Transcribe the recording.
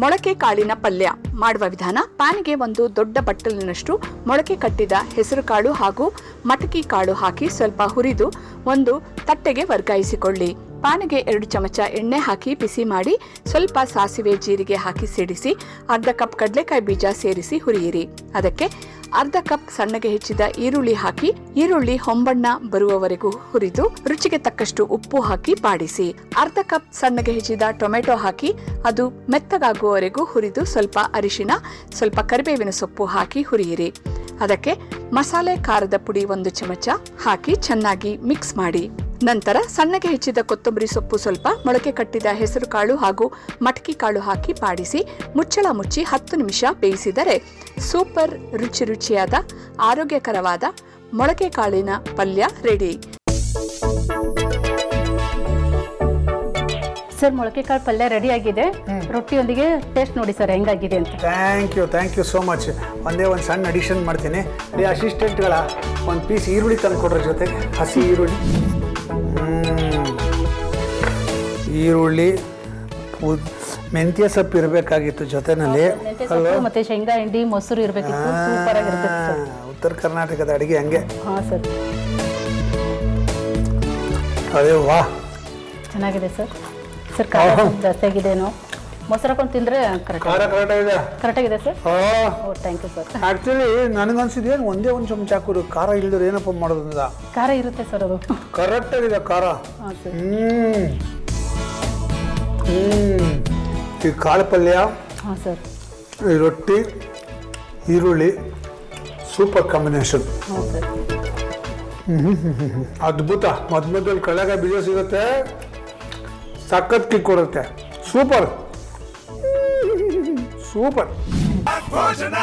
ಮೊಳಕೆ ಕಾಳಿನ ಪಲ್ಯ ಮಾಡುವ ವಿಧಾನ. ಪ್ಯಾನ್ಗೆ ಒಂದು ದೊಡ್ಡ ಬಟ್ಟಲಿನಷ್ಟು ಮೊಳಕೆ ಕಟ್ಟಿದ ಹೆಸರು ಕಾಳು ಹಾಗೂ ಮಟಕಿ ಕಾಳು ಹಾಕಿ ಸ್ವಲ್ಪ ಹುರಿದು ಒಂದು ತಟ್ಟೆಗೆ ವರ್ಗಾಯಿಸಿಕೊಳ್ಳಿ. ಪಾನಿಗೆ ಎರಡು ಚಮಚ ಎಣ್ಣೆ ಹಾಕಿ ಬಿಸಿ ಮಾಡಿ ಸ್ವಲ್ಪ ಸಾಸಿವೆ ಜೀರಿಗೆ ಹಾಕಿ ಸಿಡಿಸಿ, ಅರ್ಧ ಕಪ್ ಕಡಲೆಕಾಯಿ ಬೀಜ ಸೇರಿಸಿ ಹುರಿಯಿರಿ. ಅದಕ್ಕೆ ಅರ್ಧ ಕಪ್ ಸಣ್ಣಗೆ ಹೆಚ್ಚಿದ ಈರುಳ್ಳಿ ಹಾಕಿ, ಈರುಳ್ಳಿ ಹೊಂಬಣ್ಣ ಬರುವವರೆಗೂ ಹುರಿದು, ರುಚಿಗೆ ತಕ್ಕಷ್ಟು ಉಪ್ಪು ಹಾಕಿ ಬಾಡಿಸಿ. ಅರ್ಧ ಕಪ್ ಸಣ್ಣಗೆ ಹೆಚ್ಚಿದ ಟೊಮೆಟೊ ಹಾಕಿ, ಅದು ಮೆತ್ತಗಾಗುವವರೆಗೂ ಹುರಿದು ಸ್ವಲ್ಪ ಅರಿಶಿನ, ಸ್ವಲ್ಪ ಕರಿಬೇವಿನ ಸೊಪ್ಪು ಹಾಕಿ ಹುರಿಯಿರಿ. ಅದಕ್ಕೆ ಮಸಾಲೆ ಖಾರದ ಪುಡಿ ಒಂದು ಚಮಚ ಹಾಕಿ ಚೆನ್ನಾಗಿ ಮಿಕ್ಸ್ ಮಾಡಿ. ನಂತರ ಸಣ್ಣಗೆ ಹೆಚ್ಚಿದ ಕೊತ್ತಂಬರಿ ಸೊಪ್ಪು ಸ್ವಲ್ಪ ಮೊಳಕೆ ಕಟ್ಟಿದ ಹೆಸರು ಕಾಳು ಹಾಗೂ ಮಟಕಿ ಕಾಳು ಹಾಕಿ ಪಾಡಿಸಿ ಮುಚ್ಚಳ ಮುಚ್ಚಿ ಹತ್ತು ನಿಮಿಷ ಬೇಯಿಸಿದರೆ ಸೂಪರ್ ರುಚಿ ರುಚಿಯಾದ ಆರೋಗ್ಯಕರವಾದ ಮೊಳಕೆ ಕಾಳಿನ ಪಲ್ಯ ರೆಡಿ. ಸರ್ ಮೊಳಕೆ ಕಾಳು ಪಲ್ಯ ರೆಡಿ ಆಗಿದೆ. ರೊಟ್ಟಿಯೊಂದಿಗೆ ಟೇಸ್ಟ್ ನೋಡಿ ಸರ್ ಹೆಂಗಾಗಿದೆ ಅಂತ. Thank you thank you so much ಒಂದೇ ಒಂದು ಸಣ್ಣ ಅಡಿಷನ್ ಮಾಡ್ತೀನಿ. ಈ ಅಸಿಸ್ಟೆಂಟ್ಗಳ ಒಂದು ಪೀಸ್ ಈರುಳ್ಳಿ ತಂದು ಕೊಡ್ರ ಜೊತೆಗೆ ಹಸಿ ಈರುಳ್ಳಿ. ಈರುಳ್ಳಿ ಉದ್ ಮೆಂತ್ಯ ಸೊಪ್ಪು ಇರಬೇಕಾಗಿತ್ತು ಜೊತೆನಲ್ಲಿ. ಮೆಂತ್ಯ ಸೊಪ್ಪು ಮತ್ತೆ ಶೇಂಗಾ ಹಿಂಡಿ ಮೊಸರು ಇರಬೇಕಿತ್ತು. Super sir. ಉತ್ತರ ಕರ್ನಾಟಕದ ಅಡುಗೆ ಹಂಗೆ. ಹಾಂ ಸರ್. ಅದೇ ವಾ. ಚೆನ್ನಾಗಿದೆ ಸರ್. ಸರ್ ಖಾರ ಸ್ವಲ್ಪ ಜಾಸ್ತಿ ಆಗಿದೇನೋ ಮೊಸರು ಹಾಕೊಂಡು ತಿಂದರೆ ಕರೆಕ್ಟ್ ಖಾರ ಕರೆಕ್ಟಾಗಿದೆ ಕರೆಕ್ಟಾಗಿದೆ ಸರ್? ಹಾಂ. Oh thank you sir. Actually ನನಗನ್ಸಿದ್ದು ಏನು ಒಂದೇ ಒಂದು ಚಮಚ ಹಾಕೋರು ಖಾರ ಇಲ್ದ್ರೆ ಏನಪ್ಪ ಮಾಡೋದ್ರಿಂದ ಖಾರ ಇರುತ್ತೆ ಸರ್ ಅದು. ಕರೆಕ್ಟಾಗಿದೆ ಖಾರ. ಹಾಂ ಸರ್. ಹ್ಮ್. ಈ ಕಾಳು ಪಲ್ಯ ಹಾಂ ಸರ್ ಈ ರೊಟ್ಟಿ ಈರುಳ್ಳಿ ಸೂಪರ್ ಕಾಂಬಿನೇಷನ್ ಹಾಂ ಸರ್ ಅದ್ಭುತ ಮಧ್ಯ ಮಧ್ಯದಲ್ಲಿ ಕಳೆಗ ಬೀಜ ಸಿಗುತ್ತೆ ಸಖತ್ ಕಿಕ್ ಕೊಡುತ್ತೆ ಸೂಪರ್ ಸೂಪರ್ ಭೋಜನ